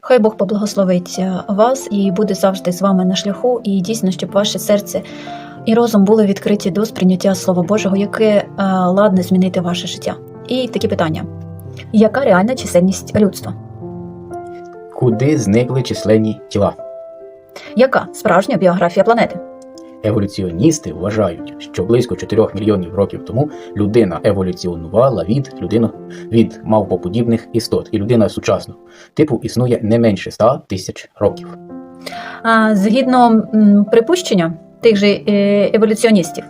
Хай Бог поблагословить е, вас і буде завжди з вами на шляху, і дійсно, щоб ваше серце і розум були відкриті до сприйняття Слова Божого, яке е, ладне змінити ваше життя. І такі питання: яка реальна чисельність людства? Куди зникли численні тіла? Яка справжня біографія планети? Еволюціоністи вважають, що близько 4 мільйонів років тому людина еволюціонувала від людину від мавпоподібних істот, і людина сучасного типу існує не менше 100 тисяч років. А, згідно припущення тих же е, еволюціоністів,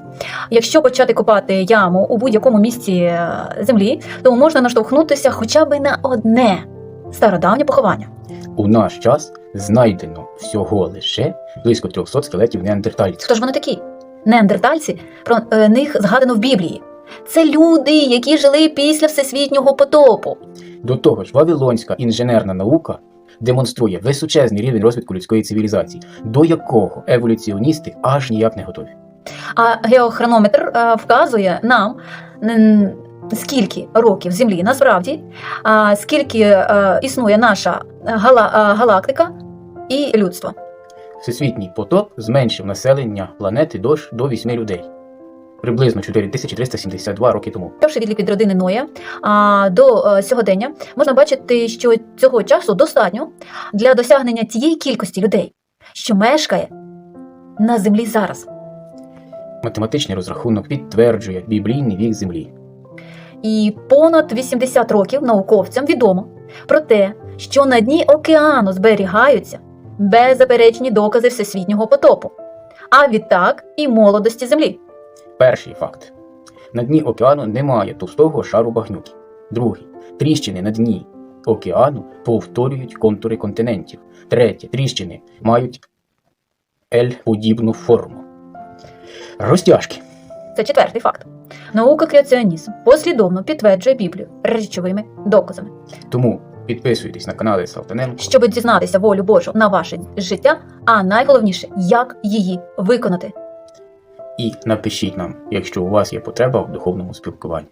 якщо почати копати яму у будь-якому місці е, землі, то можна наштовхнутися хоча б на одне стародавнє поховання. У наш час знайдено всього лише близько 300 скелетів неандертальців. Хто ж вони такі? Неандертальці про е, них згадано в Біблії. Це люди, які жили після всесвітнього потопу. До того ж, вавилонська інженерна наука демонструє височезний рівень розвитку людської цивілізації, до якого еволюціоністи аж ніяк не готові. А геохронометр е, вказує нам, скільки років Землі насправді, а скільки е, існує наша е, галактика і людство. Всесвітній потоп зменшив населення планети до, до 8 людей. Приблизно 4372 роки тому. Перший відлік від родини Ноя а, до е, сьогодення можна бачити, що цього часу достатньо для досягнення тієї кількості людей, що мешкає на землі зараз. Математичний розрахунок підтверджує біблійний вік Землі. І понад 80 років науковцям відомо про те, що на дні океану зберігаються беззаперечні докази всесвітнього потопу, а відтак і молодості землі. Перший факт: на дні океану немає товстого шару багнюки. Другий тріщини на дні океану повторюють контури континентів. Третє тріщини мають L-подібну форму. Розтяжки. Це четвертий факт. Наука креаціонізм послідовно підтверджує Біблію речовими доказами. Тому підписуйтесь на канали Салтаненко. щоб дізнатися волю Божу на ваше життя, а найголовніше, як її виконати. І напишіть нам, якщо у вас є потреба в духовному спілкуванні.